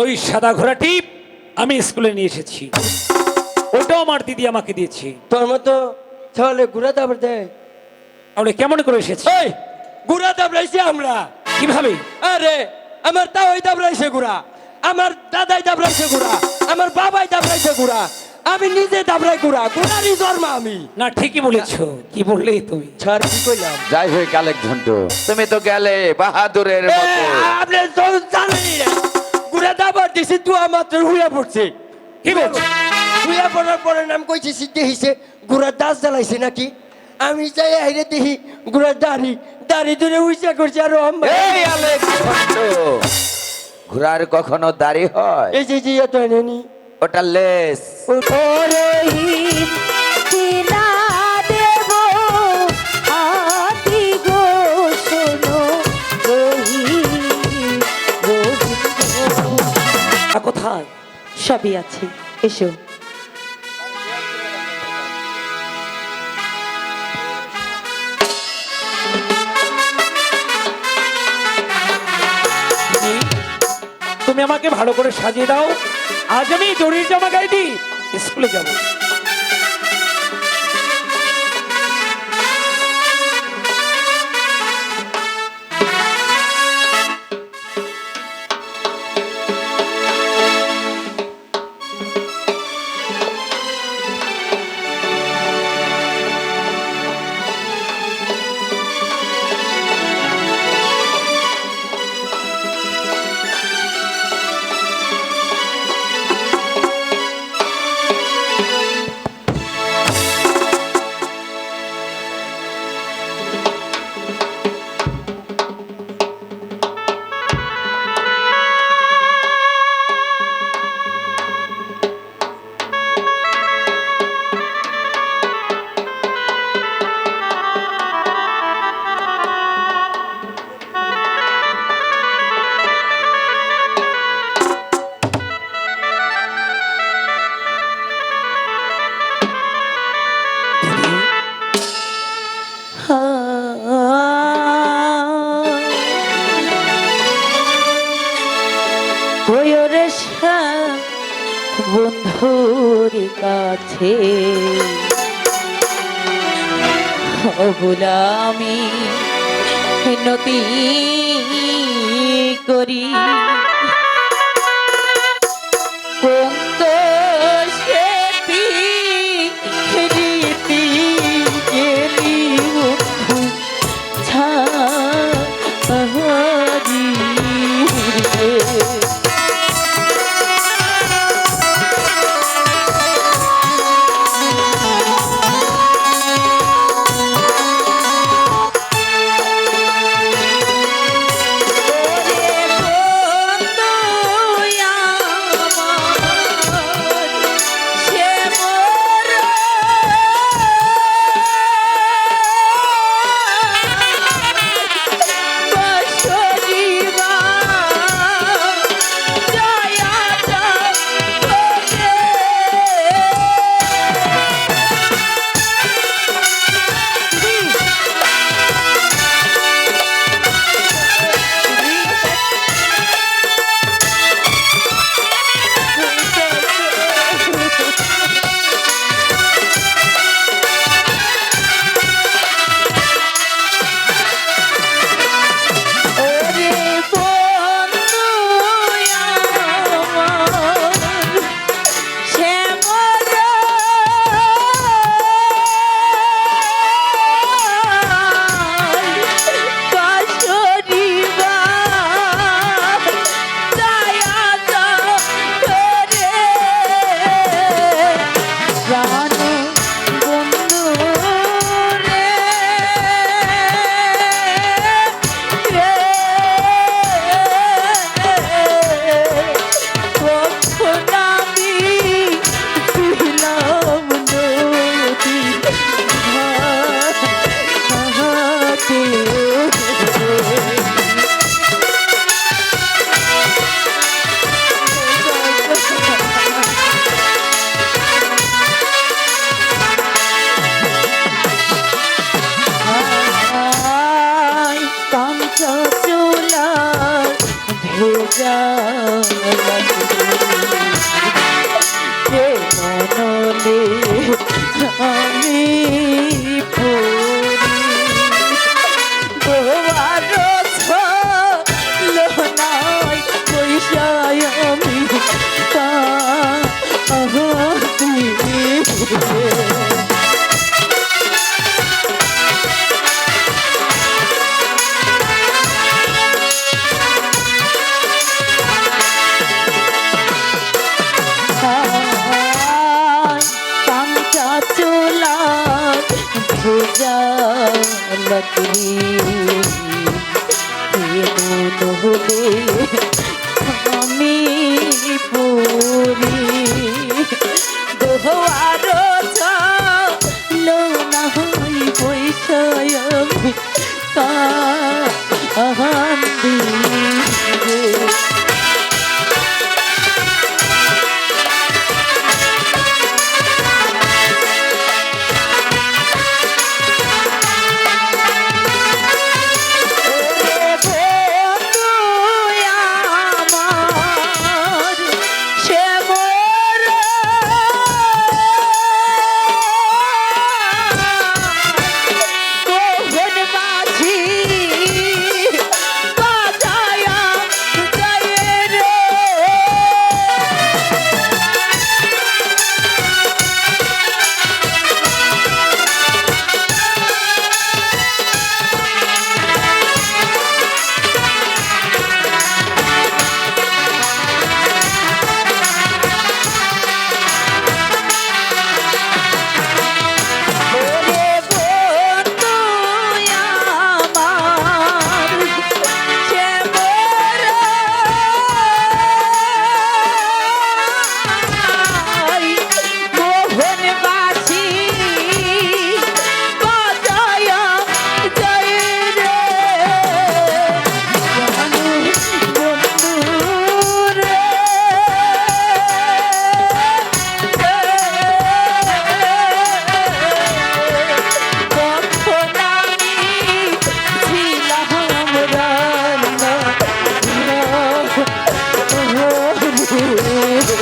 ওই সাদা ঘোড়াটি আমি স্কুলে নিয়ে এসেছি। ওটাও আমার দিদি আমাকে দিয়েছে। তোর মতো তাহলে ঘুরা দাবার দেয় তাহলে কেমন করে এসেছি? এই ঘুরা দাবড়াইছি আমরা। কীভাবে? আরে আমার তাওই দাবড়াইছে ঘুরা আমার দাদাই দাবড়াইছে ঘুরা আমার বাবাই দাবড়াইছে ঘুরা আমি নিজে দাবড়াই ঘুরা ঘুরারই জন্ম আমি। না ঠিকই বলেছ। কি বললে তুমি? ছাড় কি কইলাম? যাই হোক কালেক ঝন্টু তুমি তো গেলে বাহাদুরের মতো। আপনি তো জানেনই না ঘুরা দাবার দিছি মাত্র হুইয়া পড়ছে। কি বলছো হুইয়া পড়ার পরে নাম কইছে সিদ্ধে হিসে ঘুরার দাস জ্বালাইছে নাকি? আমি যাই হাইরে দেখি ঘুরার দাড়ি দাড়ি ধরে উইসা করছে আর ঘোড়ার কখনো দাড়ি হয়? এই যে এত এনেনি। ওটা লেস। রহিম কোথায়? সবই আছে। এসো। তুমি আমাকে ভালো করে সাজিয়ে দাও। আজ আমি জরুরি জামা গায়ে স্কুলে যাব।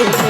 আমাদের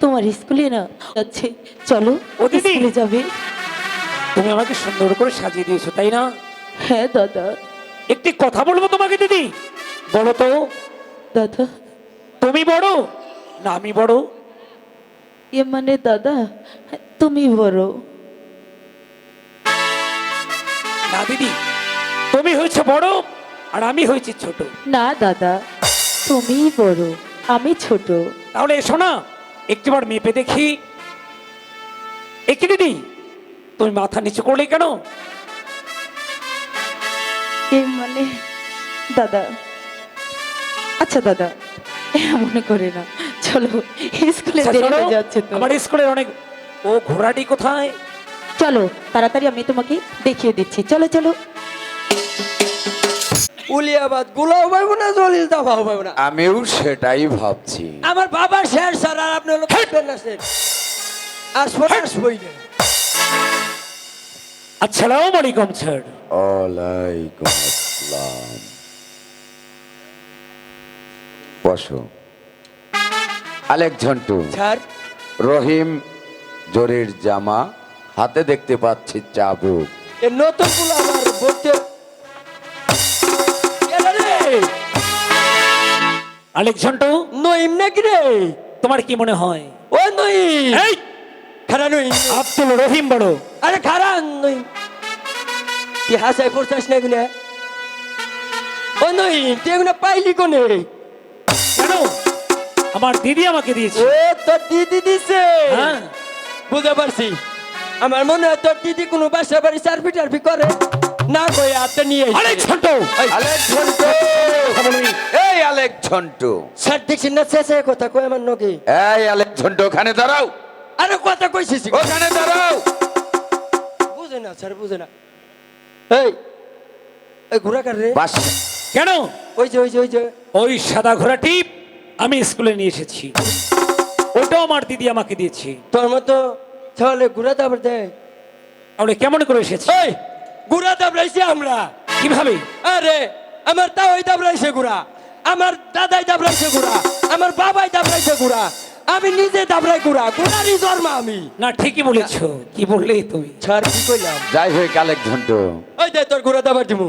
তোমার স্কুলে না যাচ্ছে। চলো স্কুলে যাবে। তুমি আমাকে সুন্দর করে সাজিয়ে দিয়েছ তাই না? হ্যাঁ দাদা। একটি কথা বলব তোমাকে দিদি? বলো তো। দাদা। তুমি বড়? না আমি বড়। এ মানে দাদা তুমি বড়। না দিদি তুমি হয়েছে বড় আর আমি হয়েছি ছোট। না দাদা তুমি বড় আমি ছোট। তাহলে এসো না একটিবার মেপে দেখি। একটি দিদি তুমি মাথা নিচু করলে কেন? এ মানে দাদা আচ্ছা দাদা। এমন করে না। চলো স্কুলে আচ্ছা, দেরি হয়ে যাচ্ছে তো। আমার স্কুলের অনেক ও ঘোড়াটি কোথায়? চলো তাড়াতাড়ি আমি তোমাকে দেখিয়ে দিচ্ছি। চলো চলো। উলিয়াবাদ গুলাও পাইব না জলিল দাফাও পাইব না। আমিও সেটাই ভাবছি। আমার বাবা শের স্যার আর আপনি হলো ক্যাপ্টেন আছেন আসব না আসবোই না। আসসালামু আলাইকুম স্যার। ওয়ালাইকুম আসসালাম। বসো। আলেক ঝন্টু স্যার। রহিম জরির জামা হাতে দেখতে পাচ্ছি চাবুক। এ নতুনগুলো আমার বলতে আলেক ঝন্টু? নইম নাকি রে? তোমার কি মনে হয়? ও নইম। এই! খারা নইম। আব্দুল রহিম বড় আরে খারা নইম। কি হাসাই পড়ছাস না এগুলো? ও নইম তুই এগুলো পাইলি কেন? আমার দিদি আমাকে দিয়েছে। ও তোর দিদি দিছে? হ্যাঁ। বুঝতে পারছি। আমার মনে হয় তোর দিদি কোনো বাসা বাড়ি চারপি টারপি করে। না কই হাতে নিয়ে। আলেক ঝন্টু! আলেক ঝন্টু! এই আলেক ঝন্টু! স্যার দেখছি না শেষে কথা কই আমার নগে। এই আলেক ঝন্টু ওখানে দাঁড়াও! আরে কথা কইছিস ওখানে দাঁড়াও! বুঝে না স্যার বুঝে না। এই এই ঘোড়া কার রে। বাস কেন? ওই যে ওই যে ওই যে। ওই সাদা ঘোড়াটি আমি স্কুলে নিয়ে এসেছি। ওটাও আমার দিদি আমাকে দিয়েছে। তোর মতো তাহলে ঘোড়া দাবার দেয় তাহলে কেমন করে এসেছি? এই ঘোড়া দাবড়াইছি আমরা। কীভাবে? আরে আমার তাওই দাবড়াইছে ঘোড়া আমার দাদাই দাবড়াইছে ঘোড়া আমার বাবাই দাবড়াইছে ঘোড়া আমি নিজে দাবড়াই ঘোড়া ঘোড়ারই জন্ম আমি। না ঠিকই বলেছ। কি বললে তুমি? স্যার কি কইলাম? যাই হোক আলেক ঝন্টু। ওই দে তোর ঘোড়া দাবার দিমু।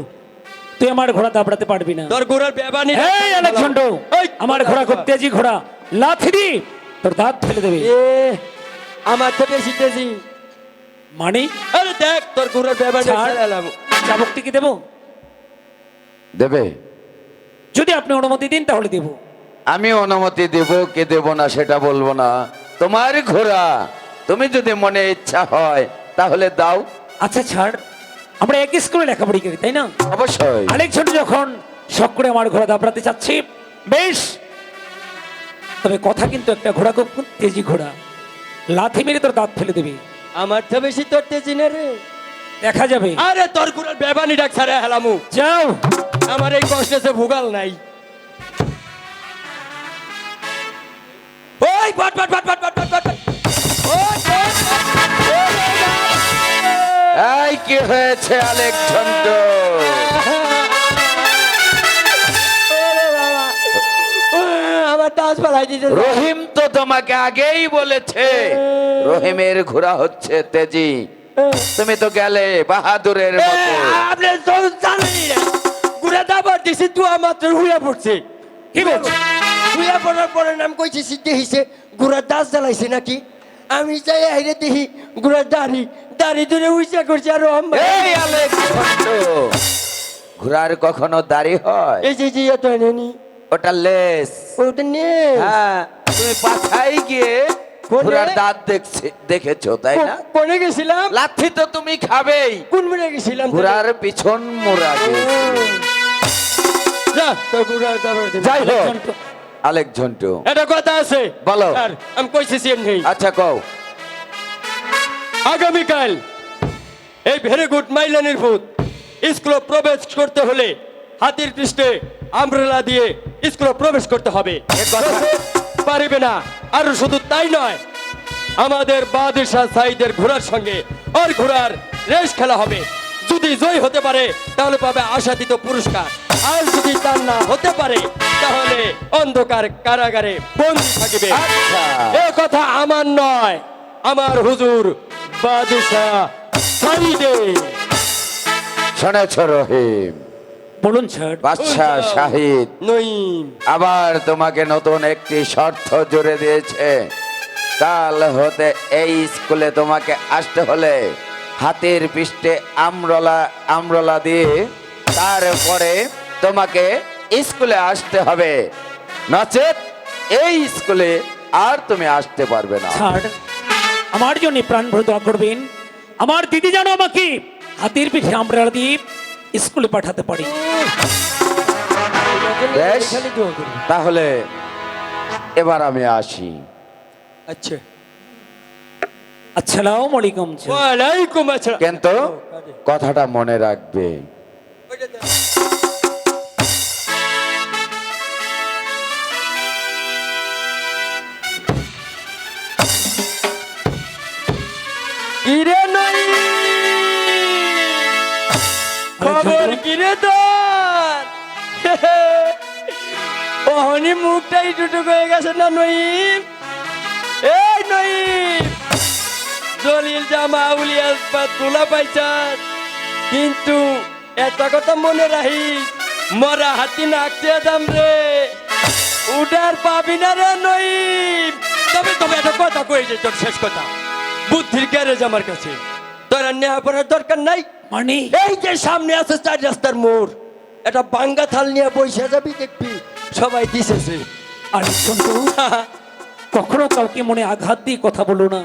তুই আমার ঘোড়া দাবড়াতে পারবি না। তোর ঘোড়ার বেবানি এই আলেকজান্ডো ওই, আমার ঘোড়া খুব তেজি ঘোড়া লাথি দি তোর দাঁত ফেলে দেবে। এ আমার তো বেশি তেজি মানে? আরে দেখ তোর ঘোড়ার বেবানি ছাড়। ছেড়ালাম চাবকটি কি দেবো? দেবে। যদি আপনি অনুমতি দিন তাহলে দেব। আমি অনুমতি দেব কে দেব না সেটা বলব না। তোমার ঘোড়া তুমি যদি মনে ইচ্ছা হয় তাহলে দাও। আচ্ছা ছাড়। আমরা একই স্কুলে লেখাপড়ি করি তাই না? অবশ্যই। আরেক ছোট যখন শখ করে আমার ঘোড়া দাবড়াতে চাচ্ছি বেশ! তবে কথা কিন্তু একটা ঘোড়া খুব তেজি ঘোড়া। লাথি মেরে তোর দাঁত ফেলে দেবে। আমার তো বেশি তোর তেজি না রে। দেখা যাবে। আরে তোর ঘোড়ার বেবানি ডাক ছাড়ে হেলামু। যাও। আমার এই কষ্টে সে ভুগাল নাই। ওই but but but but but but but ওই, ওই, ওই, ওই, এই কি হয়েছে আলেক ঝন্টু ওরে বাবা। ওই, আমার দিতে রহিম তো তোমাকে আগেই বলেছে রহিমের ঘোড়া হচ্ছে তেজি। তুমি তো গেলে বাহাদুরের মতো। আপনি তো জানেনই না গুড়া দাবার দিছি তুই মাত্র পড়ছে। কি বলছো? পড়ার পরে নাম কইছি সিদ্ধে হিসে গুড়ার দাস জ্বালাইছে নাকি? আমি যাই হাইরে দেখি গুড়ার দাড়ি দাড়ি ধরে করছে আর আম্মা এই আলেক ঘোড়ার কখনো দাড়ি হয়? এই যে যে এত নেনি ওটা লেস। ওটা নে হ্যাঁ তুমি পাছাই গিয়ে ঘোড়ার দাঁত দেখছে দেখেছ তাই না? কোনে গেছিলাম? লাথি তো তুমি খাবেই। কোন মনে গেছিলাম ঘোড়ার পিছন মোড়া। যা তোর গুড়ার দাবার দে যাই হোক। আলেক ঝন্টু। এটা কথা আছে। বলো। আমি কইছি সিএম নেই আচ্ছা কও। আগামীকাল এই ভেরি গুড মাইলানের ভূত স্কুলে প্রবেশ করতে হলে হাতির পৃষ্ঠে আমব্রেলা দিয়ে স্কুলে প্রবেশ করতে হবে। পারিবে না। আর শুধু তাই নয় আমাদের বাদিশাহ সাইদের ঘোড়ার সঙ্গে ওর ঘোড়ার রেস খেলা হবে। যদি জয় হতে পারে তাহলে পাবে আশাতীত পুরস্কার। আর যদি তা না হতে পারে তাহলে অন্ধকার কারাগারে বন্দি থাকিবে। আচ্ছা। এ কথা আমার নয় আমার হুজুর বাদশাহ। সাইদে। শুনেছ রহিম? বলুন স্যার। বাদশাহ শাহিদ নইম আবার তোমাকে নতুন একটি শর্ত জুড়ে দিয়েছে। কাল হতে এই স্কুলে তোমাকে আসতে হলে হাতের পৃষ্ঠে আমরলা আমরলা দিয়ে তারপরে তোমাকে স্কুলে আসতে হবে। নচেত এই স্কুলে আর তুমি আসতে পারবে না। আমার জন্য প্রাণ ভরে দোয়া করবেন। আমার দিদি যেন আমাকে হাতের পিঠে আমরা দিয়ে স্কুলে পাঠাতে পারি। বেশ। তাহলে এবার আমি আসি। আচ্ছা। আসসালামু আলাইকুম। ওয়ালাইকুম আসসালাম। কিন্তু কথাটা মনে রাখবে। ওহনি মুখটাই টুটুক হয়ে গেছে না নইম? এই নইম! জলিল জামা উলিয়াস বা তোলা পাইছাস কিন্তু একটা কথা মনে রাখিস মরা হাতি নাকতে দাম রে। উডার পাবি না রে নইম! তবে তবে একটা কথা কয়েছে তোর শেষ কথা। বুদ্ধির গ্যারেজ আমার কাছে। তোর নেওয়া পড়ার দরকার নাই? মানে? এই যে সামনে আছে চার রাস্তার মোড়। একটা বাঙ্গা থাল নিয়ে বসে যাবি দেখবি। সবাই দিছেছে আর কখনো কাউকে মনে আঘাত দিয়ে কথা বলো না।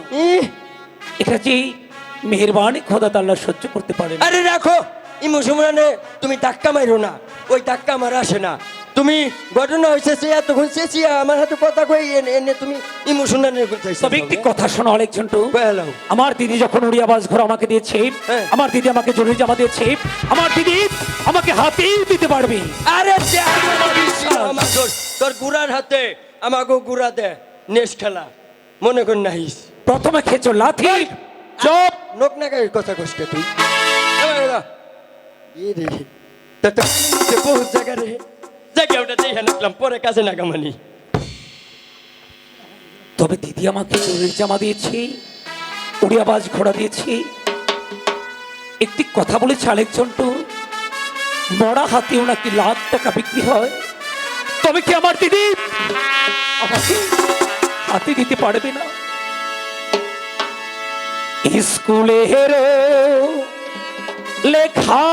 এটা যে মেহরবানি খোদা তাল্লা সহ্য করতে পারে আরে রাখো! ইমোশনানে তুমি ধাক্কা মারো না। ওই ধাক্কা আমার আসে না। তুমি ঘটনা হয়েছে সে এতক্ষণ চেঁচিয়ে আমার হাতে কথা কই এনে তুমি ইমোশনানে তবে একটি কথা শোনো অনেক ঝন্টু বলো আমার দিদি যখন উড়িয়া বাস ঘর আমাকে দিয়েছে হ্যাঁ। আমার দিদি আমাকে জরুরি জামা দিয়েছে আমার দিদি আমাকে হাতেই দিতে পারবে। আরে দোষ। তোর গুড়ার হাতে আমাকে গুড়া দে নেস খেলা মনে কর নাহিস। প্রথমে খেয়েছো লাথি চপ! নোক না গায়ের কথা কষ্ট তুই? বহুত জায়গা রে। জায়গা ওটা দেখে নাকলাম পরে কাজে নাগামানি তবে দিদি আমাকে জরুরি জামা দিয়েছি উড়িয়া বাস ঘোড়া দিয়েছি। একটি কথা বলেছে আলেক ঝন্টু মরা হাতেও নাকি লাখ টাকা বিক্রি হয়? তবে কি আমার দিদি? আমাকে হাতে দিতে পারবে না। স্কুলে হেরো লেখা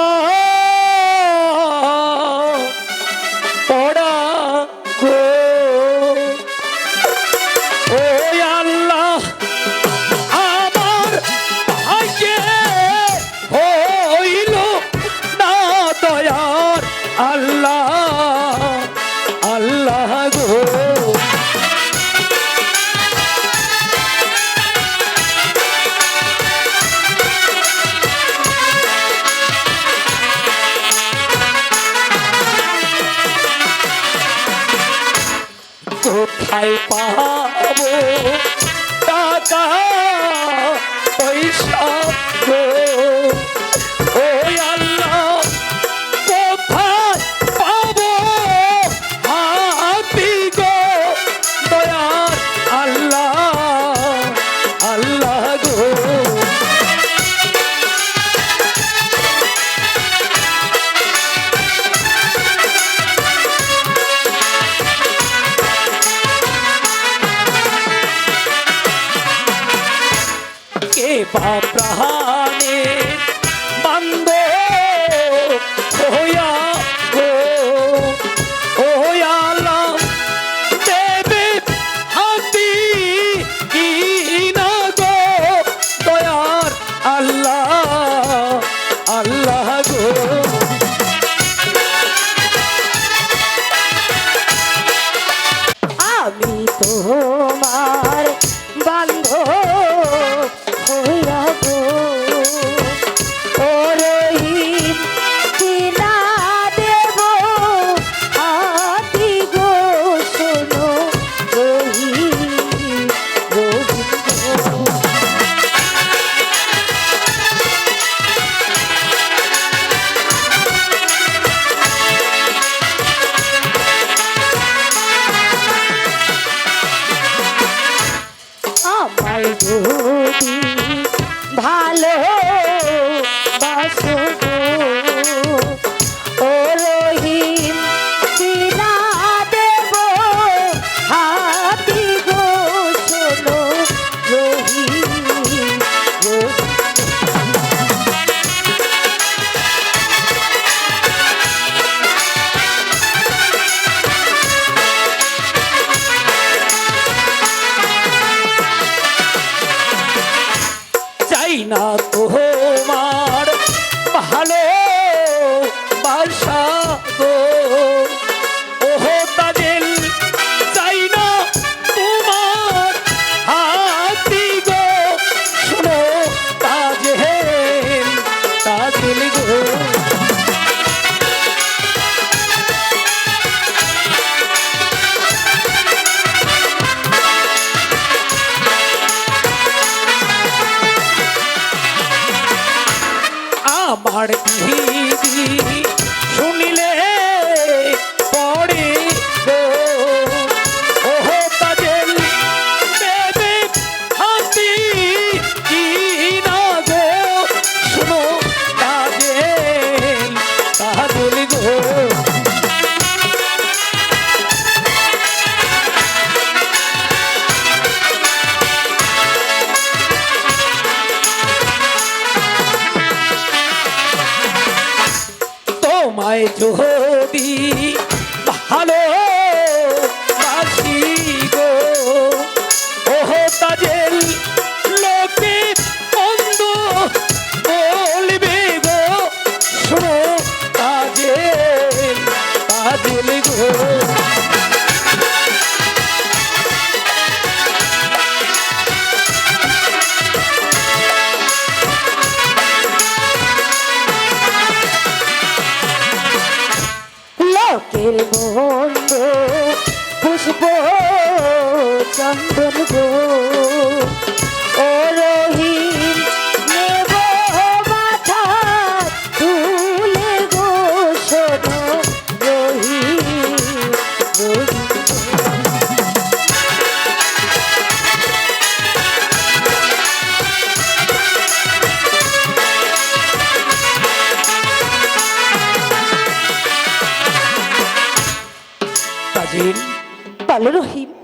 আমার দিদি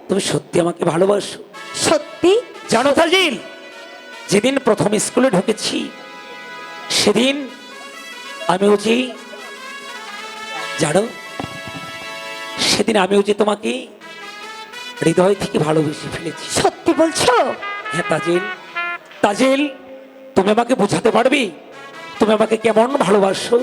তুমি সত্যি আমাকে ভালোবাসো। সত্যি? জানো তাজিল যেদিন প্রথম স্কুলে ঢুকেছি সেদিন আমি যে জানো? সেদিন আমিও যে তোমাকে হৃদয় থেকে ভালোবেসে ফেলেছি। সত্যি বলছো? হ্যাঁ তাজিল। তাজিল তুমি আমাকে বোঝাতে পারবে? তুমি আমাকে কেমন ভালোবাসো?